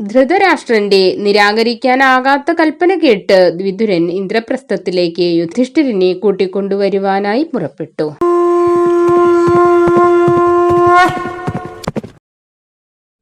ധൃതരാഷ്ട്രന്റെ നിരാകരിക്കാനാകാത്ത കൽപ്പന കേട്ട് വിതുരൻ ഇന്ദ്രപ്രസ്ഥത്തിലേക്ക് യുധിഷ്ഠിരനെ കൂട്ടിക്കൊണ്ടുവരുവാനായി പുറപ്പെട്ടു.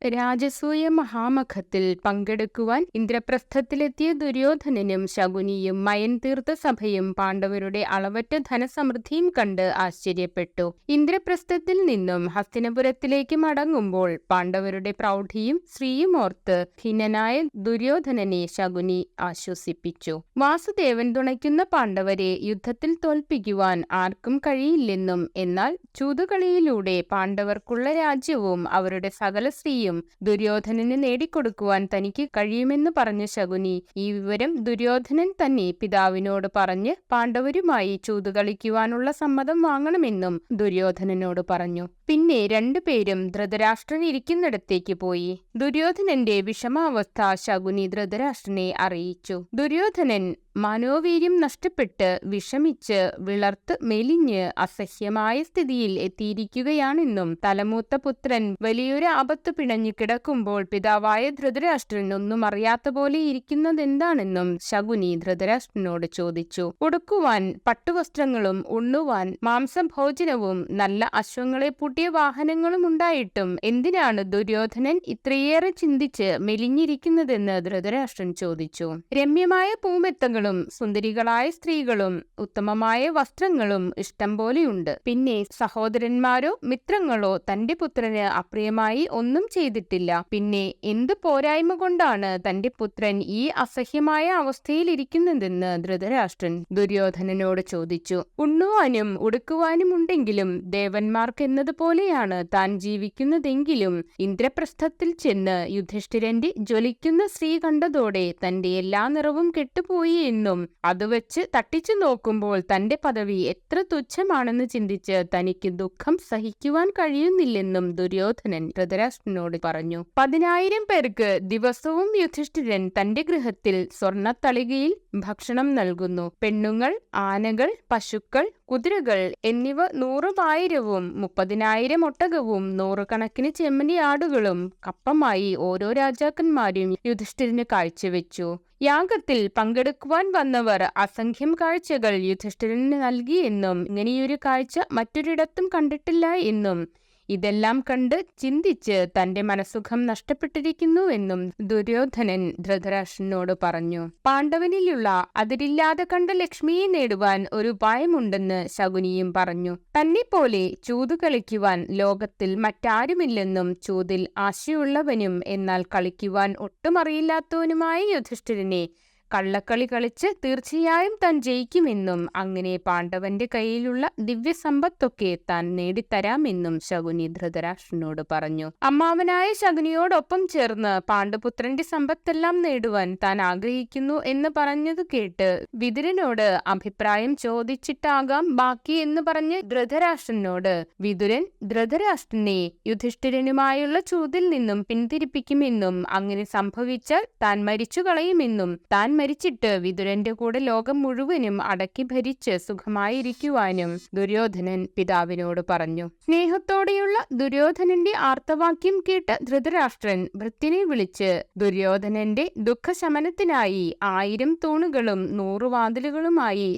രാജസൂയ മഹാമഖത്തിൽ പങ്കെടുക്കുവാൻ ഇന്ദ്രപ്രസ്ഥത്തിലെത്തിയ ദുര്യോധനനും ശകുനിയും മയൻ തീർത്ത സഭയും പാണ്ഡവരുടെ അളവറ്റ ധനസമൃദ്ധിയും കണ്ട് ആശ്ചര്യപ്പെട്ടു. ഇന്ദ്രപ്രസ്ഥത്തിൽ നിന്നും ഹസ്തിനപുരത്തിലേക്ക് മടങ്ങുമ്പോൾ പാണ്ഡവരുടെ പ്രൗഢിയും ശ്രീയും ഓർത്ത് ഖിന്നനായ ദുര്യോധനനെ ശകുനി ആശ്വസിപ്പിച്ചു. വാസുദേവൻ തുണയ്ക്കുന്ന പാണ്ഡവരെ യുദ്ധത്തിൽ തോൽപ്പിക്കുവാൻ ആർക്കും കഴിയില്ലെന്നും എന്നാൽ ചൂതുകളിയിലൂടെ പാണ്ഡവർക്കുള്ള രാജ്യവും അവരുടെ സകല സ്ത്രീയും ദുര്യോധനന് നേടിക്കൊടുക്കുവാൻ തനിക്ക് കഴിയുമെന്ന് പറഞ്ഞ ശകുനി ഈ വിവരം ദുര്യോധനൻ തന്നെ പിതാവിനോട് പറഞ്ഞ് പാണ്ഡവരുമായി ചൂതുകളിക്കുവാനുള്ള സമ്മതം വാങ്ങണമെന്നും ദുര്യോധനനോട് പറഞ്ഞു. പിന്നെ രണ്ടുപേരും ധൃതരാഷ്ട്രൻ ഇരിക്കുന്നിടത്തേക്ക് പോയി. ദുര്യോധനന്റെ വിഷമാവസ്ഥ ശകുനി ധൃതരാഷ്ട്രനെ അറിയിച്ചു. ദുര്യോധനൻ മനോവീര്യം നഷ്ടപ്പെട്ട് വിഷമിച്ച് വിളർത്ത് മെലിഞ്ഞ് അസഹ്യമായ സ്ഥിതിയിൽ എത്തിയിരിക്കുകയാണെന്നും തലമൂത്ത പുത്രൻ വലിയൊരു ആപത്ത് പിണഞ്ഞു കിടക്കുമ്പോൾ പിതാവായ ധൃതരാഷ്ട്രൻ ഒന്നും അറിയാത്ത പോലെ ഇരിക്കുന്നതെന്താണെന്നും ശകുനി ധൃതരാഷ്ട്രനോട് ചോദിച്ചു. ഉടുക്കുവാൻ പട്ടുവസ്ത്രങ്ങളും ഉണ്ണുവാൻ മാംസഭോജനവും നല്ല അശ്വങ്ങളെ പൂട്ടിയ വാഹനങ്ങളും ഉണ്ടായിട്ടും എന്തിനാണ് ദുര്യോധനൻ ഇത്രയേറെ ചിന്തിച്ച് മെലിഞ്ഞിരിക്കുന്നതെന്ന് ധൃതരാഷ്ട്രൻ ചോദിച്ചു. രമ്യമായ പൂമെത്തങ്ങളും സുന്ദരികളായ സ്ത്രീകളും ഉത്തമമായ വസ്ത്രങ്ങളും ഇഷ്ടം പോലെയുണ്ട്. പിന്നെ സഹോദരന്മാരോ മിത്രങ്ങളോ തന്റെ പുത്രന് അപ്രിയമായി ഒന്നും ചെയ്തിട്ടില്ല. പിന്നെ എന്ത് പോരായ്മ കൊണ്ടാണ് തന്റെ പുത്രൻ ഈ അസഹ്യമായ അവസ്ഥയിലിരിക്കുന്നതെന്ന് ധൃതരാഷ്ട്രൻ ദുര്യോധനനോട് ചോദിച്ചു. ഉണ്ണുവാനും ഉടുക്കുവാനും ഉണ്ടെങ്കിലും ദേവന്മാർക്ക് എന്നതുപോലെയാണ് താൻ ജീവിക്കുന്നതെങ്കിലും ഇന്ദ്രപ്രസ്ഥത്തിൽ ചെന്ന് യുധിഷ്ഠിരന്റെ ജ്വലിക്കുന്ന സ്ത്രീ കണ്ടതോടെ തന്റെ എല്ലാ നിറവും കെട്ടുപോയി എന്നും അത് വെച്ച് തട്ടിച്ചു നോക്കുമ്പോൾ തന്റെ പദവി എത്ര തുച്ഛമാണെന്ന് ചിന്തിച്ച് തനിക്ക് ദുഃഖം സഹിക്കുവാൻ കഴിയുന്നില്ലെന്നും ദുര്യോധനൻ ധൃതരാഷ്ട്രനോട് പറഞ്ഞു. പതിനായിരം പേർക്ക് ദിവസവും യുധിഷ്ഠിരൻ തന്റെ ഗൃഹത്തിൽ സ്വർണത്തളികയിൽ ഭക്ഷണം നൽകുന്നു. പെണ്ണുങ്ങൾ ആനകൾ പശുക്കൾ കുതിരകൾ എന്നിവ നൂറുമായിരവും മുപ്പതിനായിരം ഒട്ടകവും നൂറുകണക്കിന് ചെമ്മനി ആടുകളും കപ്പമായി ഓരോ രാജാക്കന്മാരും യുധിഷ്ഠിരന് കാഴ്ചവെച്ചു. യാഗത്തിൽ പങ്കെടുക്കുവാൻ വന്നവർ അസംഖ്യം കാഴ്ചകൾ യുധിഷ്ഠിരന് നൽകിയെന്നും ഇങ്ങനെയൊരു കാഴ്ച മറ്റൊരിടത്തും കണ്ടിട്ടില്ല എന്നും ഇതെല്ലാം കണ്ട് ചിന്തിച്ച് തന്റെ മനസുഖം നഷ്ടപ്പെട്ടിരിക്കുന്നുവെന്നും ദുര്യോധനൻ ധൃതരാഷ്ട്രനോട് പറഞ്ഞു. പാണ്ഡവനിലുള്ള അതിരില്ലാതെ കണ്ട ലക്ഷ്മിയെ നേടുവാൻ ഒരു ഉപായമുണ്ടെന്ന് ശകുനിയും പറഞ്ഞു. തന്നെപ്പോലെ ചൂത് കളിക്കുവാൻ ലോകത്തിൽ മറ്റാരുമില്ലെന്നും ചൂതിൽ ആശയുള്ളവനും എന്നാൽ കളിക്കുവാൻ ഒട്ടുമറിയില്ലാത്തവനുമായ യുധിഷ്ഠിരനെ കള്ളക്കളി കളിച്ച് തീർച്ചയായും താൻ ജയിക്കുമെന്നും അങ്ങനെ പാണ്ഡവന്റെ കയ്യിലുള്ള ദിവ്യസമ്പത്തൊക്കെ താൻ നേടിത്തരാമെന്നും ശകുനി ധൃതരാഷ്ട്രനോട് പറഞ്ഞു. അമ്മാവനായ ശകുനിയോടൊപ്പം ചേർന്ന് പാണ്ഡുപുത്രന്റെ സമ്പത്തെല്ലാം നേടുവാൻ താൻ ആഗ്രഹിക്കുന്നു എന്ന് പറഞ്ഞത് കേട്ട് വിതുരനോട് അഭിപ്രായം ചോദിച്ചിട്ടാകാം ബാക്കി എന്ന് പറഞ്ഞ് ധൃതരാഷ്ട്രനോട് വിതുരൻ ധൃതരാഷ്ട്രനെ യുധിഷ്ഠിരനുമായുള്ള ചൂതിൽ നിന്നും പിന്തിരിപ്പിക്കുമെന്നും അങ്ങനെ സംഭവിച്ചാൽ താൻ മരിച്ചു കളയുമെന്നും താൻ മരിച്ചിട്ട്. വിതുരന്റെ കൂടെ ലോകം മുഴുവനും അടക്കി ഭരിച്ച് സുഖമായിരിക്കുവാനും ദുര്യോധനൻ പിതാവിനോട് പറഞ്ഞു. സ്നേഹത്തോടെയുള്ള ദുര്യോധനന്റെ ആർത്തവാക്യം കേട്ട ധൃതരാഷ്ട്രൻ ഭൃത്യനെ വിളിച്ച് ദുര്യോധനന്റെ ദുഃഖശമനത്തിനായി ആയിരം തൂണുകളും നൂറു വാതിലുകളുമായി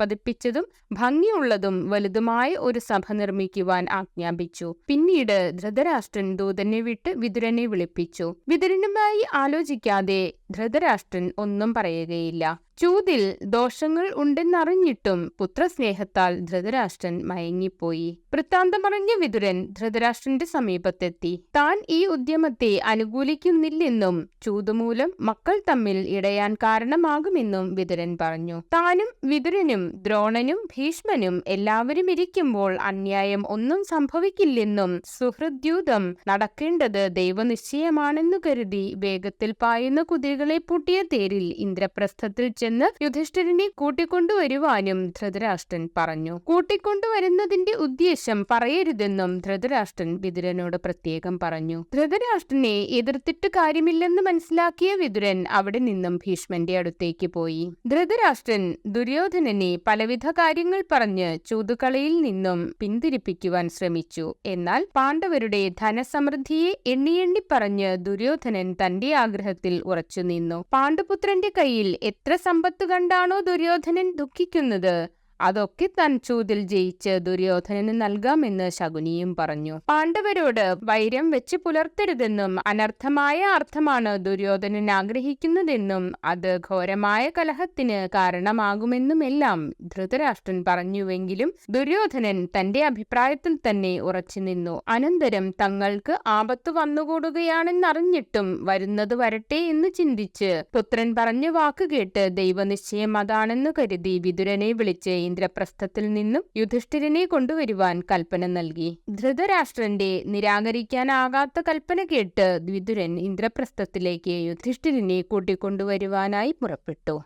പതിപ്പിച്ചതും ഭംഗിയുള്ളതും വലുതുമായ ഒരു സഭ നിർമ്മിക്കുവാൻ ആജ്ഞാപിച്ചു. പിന്നീട് ധൃതരാഷ്ട്രൻ ദൂതനെ വിട്ട് വിതുരനെ വിളിപ്പിച്ചു. വിതുരനുമായി ആലോചിക്കാതെ ധൃതരാഷ്ട്രൻ ഒന്നും പറയുകയില്ല. ചൂതിൽ ദോഷങ്ങൾ ഉണ്ടെന്നറിഞ്ഞിട്ടും പുത്രസ്നേഹത്താൽ ധൃതരാഷ്ട്രൻ മയങ്ങിപ്പോയി. വൃത്താന്തമറിഞ്ഞ വിതുരൻ ധൃതരാഷ്ട്രന്റെ സമീപത്തെത്തി. താൻ ഈ ഉദ്യമത്തെ അനുകൂലിക്കുന്നില്ലെന്നും ചൂതുമൂലം മക്കൾ തമ്മിൽ ഇടയാൻ കാരണമാകുമെന്നും വിതുരൻ പറഞ്ഞു. താനും വിതുരനും ദ്രോണനും ഭീഷ്മനും എല്ലാവരും ഇരിക്കുമ്പോൾ അന്യായം ഒന്നും സംഭവിക്കില്ലെന്നും സുഹൃദ്യൂതം നടക്കേണ്ടത് ദൈവനിശ്ചയമാണെന്നു കരുതി വേഗത്തിൽ പായുന്ന കുതിരകളെ പൂട്ടിയ തേരിൽ ഇന്ദ്രപ്രസ്ഥത്തിൽ ചെന്ന് യുധിഷ്ഠിരനെ കൂട്ടിക്കൊണ്ടുവരുവാനും ധൃതരാഷ്ട്രൻ പറഞ്ഞു. കൂട്ടിക്കൊണ്ടുവരുന്നതിന്റെ ഉദ്ദേശം പറയരുതെന്നും ധൃതരാഷ്ട്രൻ വിതുരനോട് പ്രത്യേകം പറഞ്ഞു. ധൃതരാഷ്ട്രനെ എതിർത്തിട്ട് കാര്യമില്ലെന്ന് മനസ്സിലാക്കിയ വിതുരൻ അവിടെ നിന്നും ഭീഷ്മന്റെ അടുത്തേക്ക് പോയി. ധൃതരാഷ്ട്രൻ ദുര്യോധനനെ പലവിധ കാര്യങ്ങൾ പറഞ്ഞ് ചൂതുകളയിൽ നിന്നും പിന്തിരിപ്പിക്കുവാൻ ശ്രമിച്ചു. എന്നാൽ പാണ്ഡവരുടെ ധനസമൃദ്ധിയെ എണ്ണിയെണ്ണി പറഞ്ഞ് ദുര്യോധനൻ തന്റെ ആഗ്രഹത്തിൽ ഉറച്ചു നിന്നു പാണ്ഡുപുത്രന്റെ കയ്യിൽ എത്ര സമ്പത്ത് കണ്ടാണോ ദുര്യോധനൻ ദുഃഖിക്കുന്നത്? അതൊക്കെ താൻ ചൂതിൽ ജയിച്ച് ദുര്യോധനന് നൽകാമെന്ന് ശകുനിയും പറഞ്ഞു. പാണ്ഡവരോട് വൈരം വെച്ച് പുലർത്തരുതെന്നും അനർത്ഥമായ അർത്ഥമാണ് ദുര്യോധനൻ ആഗ്രഹിക്കുന്നതെന്നും അത് ഘോരമായ കലഹത്തിന് കാരണമാകുമെന്നുമെല്ലാം ധൃതരാഷ്ട്രൻ പറഞ്ഞുവെങ്കിലും ദുര്യോധനൻ തന്റെ അഭിപ്രായത്തിൽ തന്നെ ഉറച്ചു നിന്നു. അനന്തരം തങ്ങൾക്ക് ആപത്ത് വന്നുകൂടുകയാണെന്നറിഞ്ഞിട്ടും വരുന്നത് വരട്ടെ എന്ന് ചിന്തിച്ച് പുത്രൻ പറഞ്ഞ വാക്കുകേട്ട് ദൈവനിശ്ചയം അതാണെന്ന് കരുതി വിതുരനെ വിളിച്ച് ഇന്ദ്രപ്രസ്ഥത്തിൽ നിന്നും യുധിഷ്ഠിരനെ കൊണ്ടുവരുവാൻ കൽപ്പന നൽകി. ധൃതരാഷ്ട്രന്റെ നിരാകരിക്കാനാകാത്ത കൽപ്പന കേട്ട് ദ്വിതുരൻ ഇന്ദ്രപ്രസ്ഥത്തിലേക്ക് യുധിഷ്ഠിരനെ കൂട്ടിക്കൊണ്ടുവരുവാനായി പുറപ്പെട്ടു.